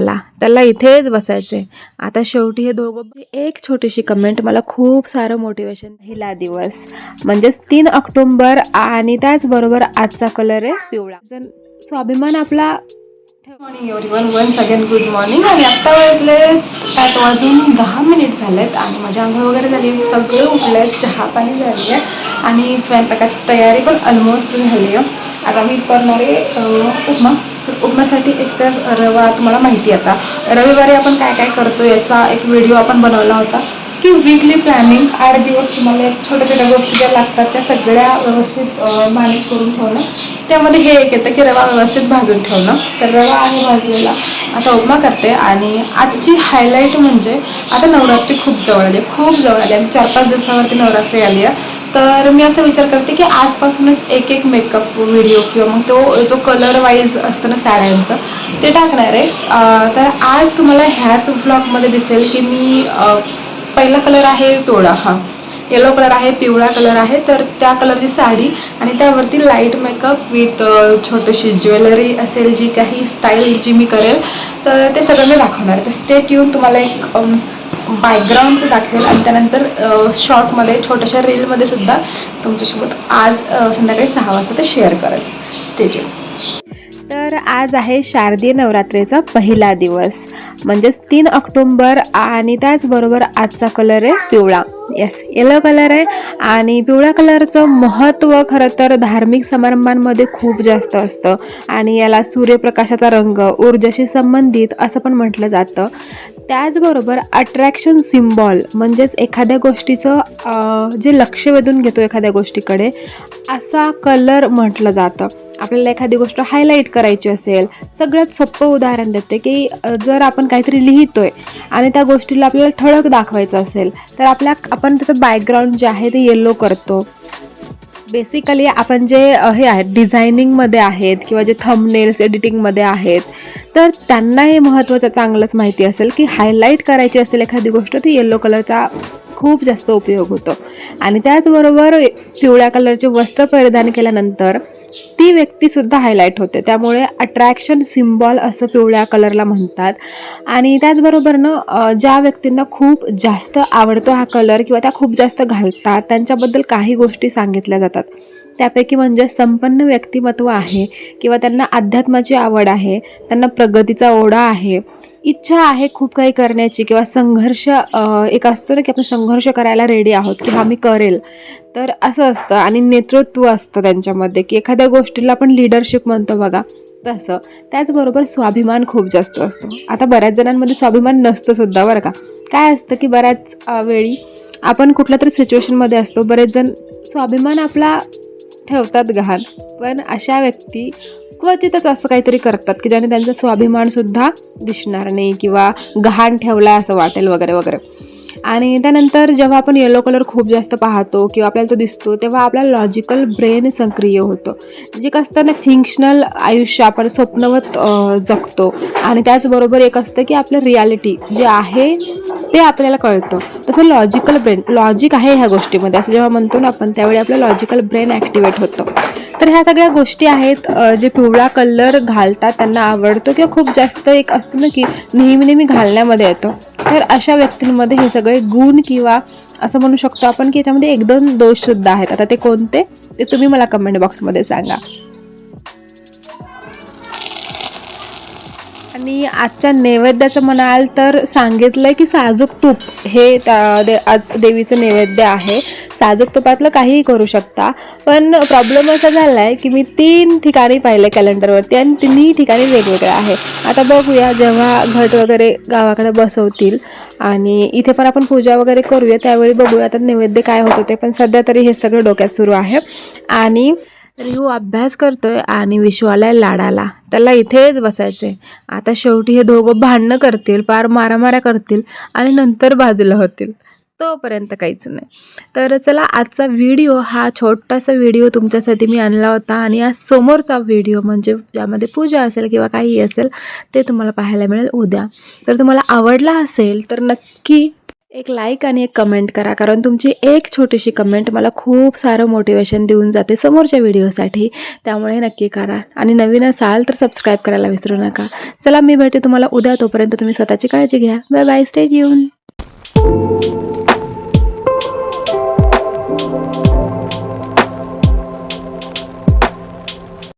लाडाला त्याला इथेच बसायचे. आता शेवटी हे दोघं एक छोटीशी कमेंट मला खूप सारं मोटिवेशन हिला दिवस. म्हणजेच तीन ऑक्टोंबर आणि त्याचबरोबर आजचा कलर आहे पिवळा. स्वाभिमान आपला मॉर्निंग अगेन गुड मॉर्निंग आणि आत्ता वाजले सात वाजून दहा मिनिट झालेत आणि माझ्या अंघोळ वगैरे झाली सगळे उठले चहा पाणी झाली आहे. आणि स्वयंपाकाची तयारी पण ऑलमोस्ट झाली आहे. आता मी करणार आहे उपमा. तर उपमासाठी एकतर रवा तुम्हाला माहिती आता. रविवारी आपण काय काय करतो याचा एक व्हिडिओ आपण बनवला होता की वीकली प्लॅनिंग आठ दिवस तुम्हाला एक छोट्या छोट्या गोष्टी ज्या लागतात त्या सगळ्या व्यवस्थित मॅनेज करून ठेवणं. त्यामध्ये हे एक येतं की रवा व्यवस्थित भाजून ठेवणं. तर रवा आहे भाजलेला आता उपमा करते आणि आजची हायलाईट म्हणजे आता नवरात्री खूप जवळ आली आहे, खूप जवळ आली आणि चार पाच दिवसावरती नवरात्री आली आहे. तर मी असा विचार करते की आजपासूनच एक एक मेकअप व्हिडिओ किंवा मग तो जो कलर वाईज असतं ना साड्यांचं ते टाकणार आहे. तर आज तुम्हाला ह्याच ब्लॉगमध्ये दिसेल की मी पहिला कलर आहे टोळा हा. येलो कलर आहे पिवळा कलर आहे तर त्या कलरची साडी आणि त्यावरती लाइट मेकअप विथ छोटीशी ज्वेलरी असेल जी काही स्टाईल जी मी करेल तर ते सगळं मी दाखवणार आहे. तर स्टेट येऊन तुम्हाला एक बॅकग्राऊंडचं दाखवेल आणि त्यानंतर शॉर्टमध्ये छोट्याशा रीलमध्ये सुद्धा तुमच्यासोबत आज संध्याकाळी सहा वाजता ते शेअर करेल. स्टेट तर आज आहे शारदीय नवरात्रीचा पहिला दिवस. म्हणजेच तीन ऑक्टोंबर आणि त्याचबरोबर आजचा कलर आहे पिवळा. येस येलो कलर आहे आणि पिवळ्या कलरचं महत्त्व खरं तर धार्मिक समारंभांमध्ये खूप जास्त असतं. आणि याला सूर्यप्रकाशाचा रंग ऊर्जाशी संबंधित असं पण म्हटलं जातं. त्याचबरोबर अट्रॅक्शन सिम्बॉल म्हणजेच एखाद्या गोष्टीचं जे लक्ष वेधून घेतो एखाद्या गोष्टीकडे असा कलर म्हटलं जातं. आपल्याला एखादी गोष्ट हायलाईट करायची असेल सगळ्यात सोपं उदाहरण देते की जर आपण काहीतरी लिहितो आहे आणि त्या गोष्टीला आपल्याला ठळक दाखवायचं असेल तर आपल्या आपण त्याचं बॅकग्राऊंड जे आहे ते येलो करतो. बेसिकली आपण जे हे आहेत डिझायनिंगमध्ये आहेत किंवा जे थंबनेल्स एडिटिंगमध्ये आहेत तर त्यांना हे महत्त्वाचं चांगलंच माहिती असेल की हायलाईट करायची असेल एखादी गोष्ट ती येलो कलरचा खूप जास्त उपयोग होतो. आणि त्याचबरोबर पिवळ्या कलरचे वस्त्र परिधान केल्यानंतर ती व्यक्तीसुद्धा हायलाईट होते. त्यामुळे अट्रॅक्शन सिम्बॉल असं पिवळ्या कलरला म्हणतात. आणि त्याचबरोबरनं अ, ज्या व्यक्तींना खूप जास्त आवडतो हा कलर किंवा त्या खूप जास्त घालतात त्यांच्याबद्दल काही गोष्टी सांगितल्या जातात. त्यापैकी म्हणजे संपन्न व्यक्तिमत्व आहे किंवा त्यांना अध्यात्माची आवड आहे त्यांना प्रगतीचा ओढा आहे इच्छा आहे खूप काही करण्याची किंवा संघर्ष एक असतो ना की आपण संघर्ष करायला रेडी आहोत की हा मी करेल. तर असं असतं आणि नेतृत्व असतं त्यांच्यामध्ये की एखाद्या गोष्टीला आपण लिडरशिप म्हणतो बघा तसं. त्याचबरोबर स्वाभिमान खूप जास्त असतो. आता बऱ्याच जणांमध्ये स्वाभिमान नसतं सुद्धा बरं का. काय असतं की बऱ्याच वेळी आपण कुठल्या तरी सिच्युएशनमध्ये असतो बरेच जण स्वाभिमान आपला ठेवतात घाण. पण अशा व्यक्ती क्वचितच असं काहीतरी करतात की ज्याने त्यांचा स्वाभिमानसुद्धा दिसणार नाही किंवा घाण ठेवला असं वाटेल वगैरे वगैरे. आणि त्यानंतर जेव्हा आपण येलो कलर खूप जास्त पाहतो किंवा आपल्याला तो दिसतो तेव्हा आपला लॉजिकल ब्रेन सक्रिय होतो. जे एक असतं ना फिंक्शनल आयुष्य आपण स्वप्नवत जगतो. आणि त्याचबरोबर एक असतं की आपलं रियालिटी जे आहे ते आपल्याला कळतं. तसं लॉजिकल ब्रेन लॉजिक आहे ह्या गोष्टीमध्ये. असं जेव्हा म्हणतो ना आपण त्यावेळी आपलं लॉजिकल ब्रेन ॲक्टिवेट होतं. तर ह्या सगळ्या गोष्टी आहेत जे पिवळा कलर घालतात त्यांना आवडतो किंवा खूप जास्त एक असतं ना की नेहमी नेहमी घालण्यामध्ये येतो. तर अशा व्यक्तींमध्ये हे सगळे गुण किंवा असं म्हणू शकतो आपण की याच्यामध्ये एक दोन दोषसुद्धा आहेत. आता ते कोणते? ते तुम्ही मला कमेंट बॉक्समध्ये सांगा. आणि आजच्या नैवेद्याचं म्हणाल तर सांगितलंय की साजूक तूप हे त्या दे आज देवीचं नैवेद्य आहे. साजूक तुपातलं काहीही करू शकता. पण प्रॉब्लेम असा झाला आहे की मी तीन ठिकाणी पाहिले कॅलेंडरवरती आणि तिन्ही ठिकाणी वेगवेगळं आहे. आता बघूया जेव्हा घट वगैरे गावाकडे बसवतील आणि इथे पण आपण पूजा वगैरे करूया त्यावेळी बघूया आता नैवेद्य काय होतं ते. पण सध्या तरी हे सगळं डोक्यात सुरू आहे. आणि रिहू अभ्यास करतोय आणि विशू लाडाला. त्याला इथेच बसायचे. आता शेवटी हे दोघं भांडणं करतील पार मारामाऱ्या करतील आणि नंतर बाजूला होतील. तोपर्यंत काहीच नाही. तर चला आजचा व्हिडिओ हा छोटासा व्हिडिओ तुमच्यासाठी मी आणला होता आणि आज समोरचा व्हिडिओ म्हणजे ज्यामध्ये पूजा असेल किंवा काही असेल ते तुम्हाला पाहायला मिळेल उद्या. तर तुम्हाला आवडला असेल तर नक्की एक लाईक आणि एक कमेंट करा कारण तुमची एक छोटीशी कमेंट मला खूप सारं मोटिवेशन देऊन जाते समोरच्या व्हिडिओसाठी त्यामुळे नक्की करा. आणि नवीन असाल तर सबस्क्राईब करायला विसरू नका. चला मी भेटते तुम्हाला उद्या. तोपर्यंत तुम्ही स्वतःची काळजी घ्या. बाय बाय स्टेट येऊन